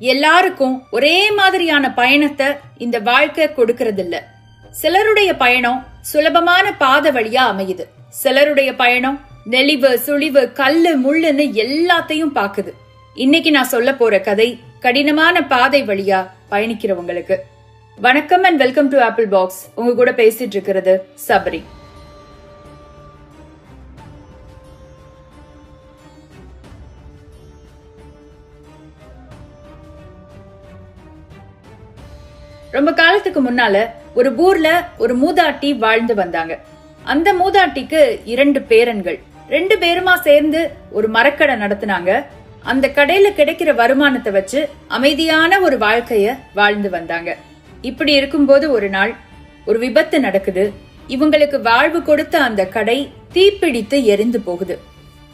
எல்லாருக்கும் ஒரே மாதிரியான பயணத்தை இந்த வாழ்க்கை கொடுக்கறதில்ல. சிலருடைய பயணம் சுலபமான பாதை வழியா அமையுது. சிலருடைய பயணம் நெளிவு சுழிவு கல்லு முள்ளுன்னு எல்லாத்தையும் பாக்குது. இன்னைக்கு நான் சொல்ல போற கதை கடினமான பாதை வழியா பயணிக்கிறவங்களுக்கு. வணக்கம் and welcome to Apple Box உங்க கூட பேசிட்டு இருக்கிறது சபரி. ரொம்ப காலத்துக்கு முன்னால ஒரு ஊர்ல ஒரு மூதாட்டி வாழ்ந்து வந்தாங்க. அந்த மூதாட்டிக்கு இரண்டு பேரன்கள். ரெண்டு பேருமா சேர்ந்து ஒரு மரக்கடை நடத்தினாங்க. அந்த கடையில கிடைக்கிற வருமானத்தை வச்சு அமைதியான ஒரு வாழ்க்கைய வாழ்ந்து வந்தாங்க. இப்படி இருக்கும்போது ஒரு நாள் ஒரு விபத்து நடக்குது. இவங்களுக்கு வாழ்வு கொடுத்த அந்த கடை தீப்பிடித்து எரிந்து போகுது.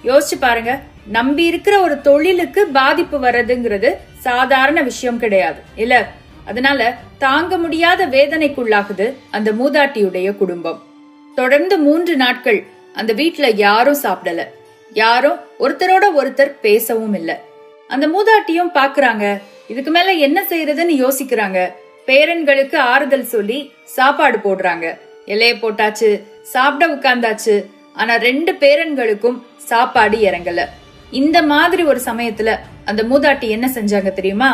யோசிச்சு பாருங்க நம்பி இருக்கிற ஒரு தொழிலுக்கு பாதிப்பு வர்றதுங்கிறது சாதாரண விஷயம் கிடையாது. இல்ல அதனால தாங்க முடியாத வேதனைக்குள்ளாகுது அந்த மூதாட்டியுடைய குடும்பம். தொடர்ந்து மூன்று நாட்கள் அந்த வீட்டுல யாரும் சாப்பிடல. யாரும் ஒருத்தரோட ஒருத்தர் பேசவும் இல்ல. அந்த மூதாட்டியும் பாக்குறாங்க இதுக்கு மேல என்ன செய்யறதுன்னு யோசிக்கிறாங்க. பேரன்களுக்கு ஆறுதல் சொல்லி சாப்பாடு போடுறாங்க. இலைய போட்டாச்சு சாப்பிட உட்கார்ந்தாச்சு. ஆனா ரெண்டு பேரன்களுக்கும் சாப்பாடு இறங்கல. இந்த மாதிரி ஒரு சமயத்துல அந்த மூதாட்டி என்ன செஞ்சாங்க தெரியுமா?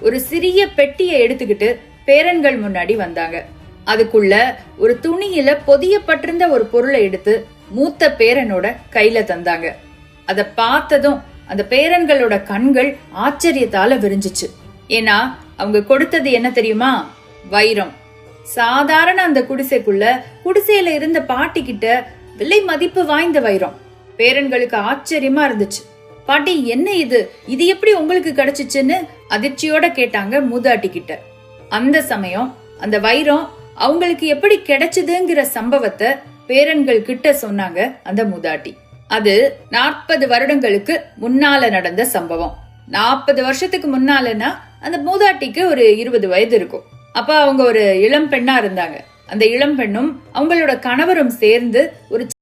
ஒரு சிறிய பெட்டியை எடுத்துக்கிட்டு பேரன்கள் முன்னாடி வந்தாங்க. அதுக்குள்ள ஒரு துணியில பொதியப்பட்டிருந்த ஒரு பொருளை எடுத்து மூத்த பேரனோட கையில தந்தாங்க. அத பார்த்ததும் அந்த பேரன்களோட கண்கள் ஆச்சரியத்தால விரிஞ்சிச்சு. ஏன்னா அவங்க கொடுத்தது என்ன தெரியுமா? வைரம். சாதாரண அந்த குடிசைக்குள்ள குடிசையில இருந்த பாட்டி கிட்ட விலை மதிப்பு வாய்ந்த வைரம். பேரன்களுக்கு ஆச்சரியமா இருந்துச்சு. பாட்டி என்ன இது? இது எப்படி உங்களுக்கு கிடைச்சிச்சுன்னு அதிர்ச்சியோட கேட்டாங்க மூதாட்டி கிட்ட. அந்த சமயம் அந்த வைரம் அவங்களுக்கு எப்படி கிடைச்சதுங்கிற சம்பவத்தை பேரன்கள் கிட்ட சொன்னாங்க அந்த மூதாட்டி. அது நாற்பது வருடங்களுக்கு முன்னால நடந்த சம்பவம். நாற்பது வருஷத்துக்கு முன்னாலன்னா அந்த மூதாட்டிக்கு ஒரு இருபது வயது இருக்கும். அப்ப அவங்க ஒரு இளம் பெண்ணா இருந்தாங்க. அந்த இளம் பெண்ணும் அவங்களோட கணவரும் சேர்ந்து ஒரு